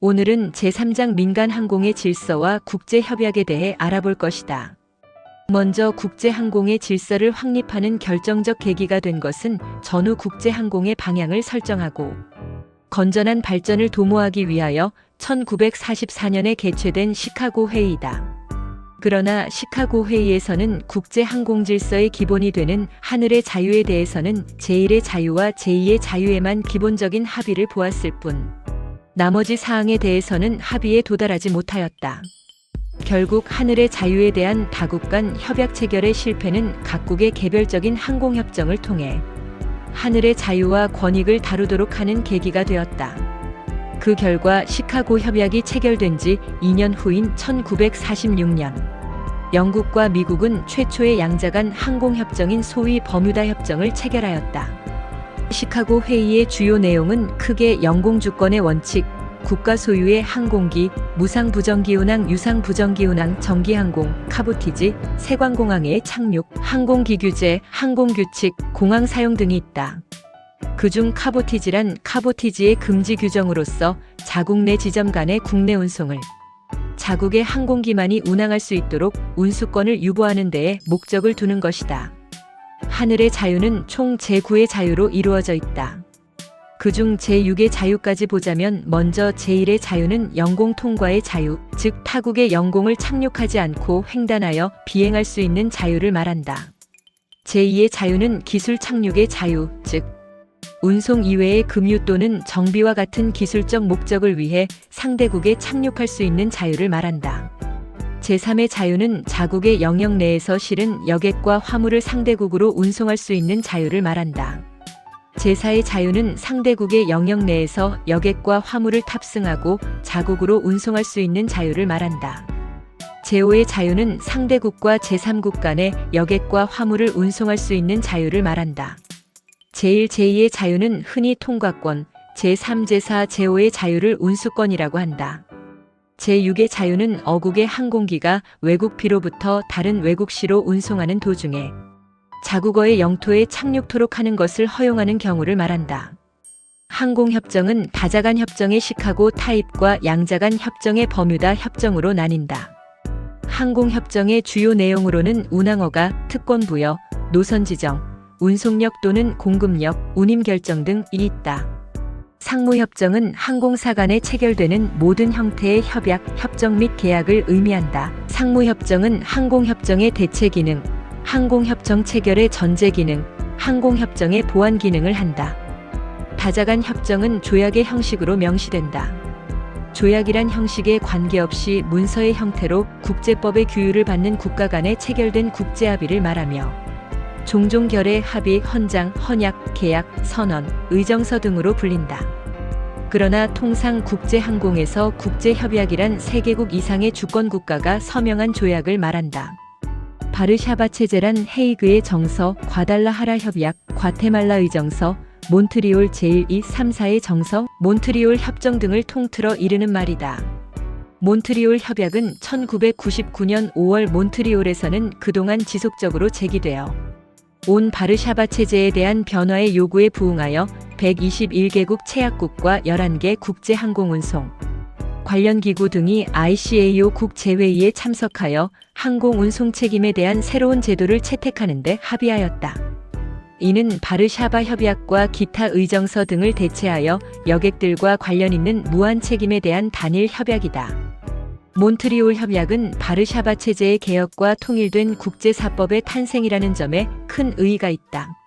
오늘은 제3장 민간 항공의 질서와 국제 협약에 대해 알아볼 것이다. 먼저 국제 항공의 질서를 확립하는 결정적 계기가 된 것은 전후 국제 항공의 방향을 설정하고 건전한 발전을 도모하기 위하여 1944년에 개최된 시카고 회의다. 그러나 시카고 회의에서는 국제 항공 질서의 기본이 되는 하늘의 자유에 대해서는 제1의 자유와 제2의 자유에만 기본적인 합의를 보았을 뿐 나머지 사항에 대해서는 합의에 도달하지 못하였다. 결국 하늘의 자유에 대한 다국 간 협약 체결의 실패는 각국의 개별적인 항공협정을 통해 하늘의 자유와 권익을 다루도록 하는 계기가 되었다. 그 결과 시카고 협약이 체결된 지 2년 후인 1946년 영국과 미국은 최초의 양자 간 항공협정인 소위 버뮤다 협정을 체결하였다. 시카고 회의의 주요 내용은 크게 영공주권의 원칙, 국가 소유의 항공기, 무상 부정기운항, 유상 부정기운항, 정기항공, 카보티지, 세관공항의 착륙, 항공기 규제, 항공규칙, 공항 사용 등이 있다. 그중 카보티지란 카보티지의 금지 규정으로서 자국 내 지점 간의 국내 운송을 자국의 항공기만이 운항할 수 있도록 운수권을 유보하는 데에 목적을 두는 것이다. 하늘의 자유는 총 제9의 자유로 이루어져 있다. 그중 제6의 자유까지 보자면 먼저 제1의 자유는 영공 통과의 자유, 즉 타국의 영공을 착륙하지 않고 횡단하여 비행할 수 있는 자유를 말한다. 제2의 자유는 기술 착륙의 자유, 즉 운송 이외의 금유 또는 정비와 같은 기술적 목적을 위해 상대국에 착륙할 수 있는 자유를 말한다. 제3의 자유는 자국의 영역 내에서 실은 여객과 화물을 상대국으로 운송할 수 있는 자유를 말한다. 제4의 자유는 상대국의 영역 내에서 여객과 화물을 탑승하고 자국으로 운송할 수 있는 자유를 말한다. 제5의 자유는 상대국과 제3국 간의 여객과 화물을 운송할 수 있는 자유를 말한다. 제1, 제2의 자유는 흔히 통과권, 제3, 제4, 제5의 자유를 운수권이라고 한다. 제6의 자유는 어국의 항공기가 외국비로부터 다른 외국시로 운송하는 도중에 자국어의 영토에 착륙토록 하는 것을 허용하는 경우를 말한다. 항공협정은 다자간 협정의 시카고 타입과 양자간 협정의 버뮤다 협정으로 나뉜다. 항공협정의 주요 내용으로는 운항어가 특권 부여, 노선 지정, 운송력 또는 공급력, 운임 결정 등이 있다. 상무협정은 항공사 간에 체결되는 모든 형태의 협약, 협정 및 계약을 의미한다. 상무협정은 항공협정의 대체 기능, 항공협정 체결의 전제 기능, 항공협정의 보완 기능을 한다. 다자간 협정은 조약의 형식으로 명시된다. 조약이란 형식에 관계없이 문서의 형태로 국제법의 규율을 받는 국가 간에 체결된 국제합의를 말하며 종종 결의 합의, 헌장, 헌약, 계약, 선언, 의정서 등으로 불린다. 그러나 통상 국제항공에서 국제협약이란 세개국 이상의 주권 국가가 서명한 조약을 말한다. 바르샤바 체제란 헤이그의 정서, 과달라하라 협약, 과테말라 의정서, 몬트리올 제1, 2, 3, 4의 정서, 몬트리올 협정 등을 통틀어 이르는 말이다. 몬트리올 협약은 1999년 5월 몬트리올에서는 그동안 지속적으로 제기되어 온 바르샤바 체제에 대한 변화의 요구에 부응하여 121개국 체약국과 11개 국제항공운송, 관련 기구 등이 ICAO 국제회의에 참석하여 항공운송 책임에 대한 새로운 제도를 채택하는 데 합의하였다. 이는 바르샤바 협약과 기타 의정서 등을 대체하여 여객들과 관련 있는 무한 책임에 대한 단일 협약이다. 몬트리올 협약은 바르샤바 체제의 개혁과 통일된 국제사법의 탄생이라는 점에 큰 의의가 있다.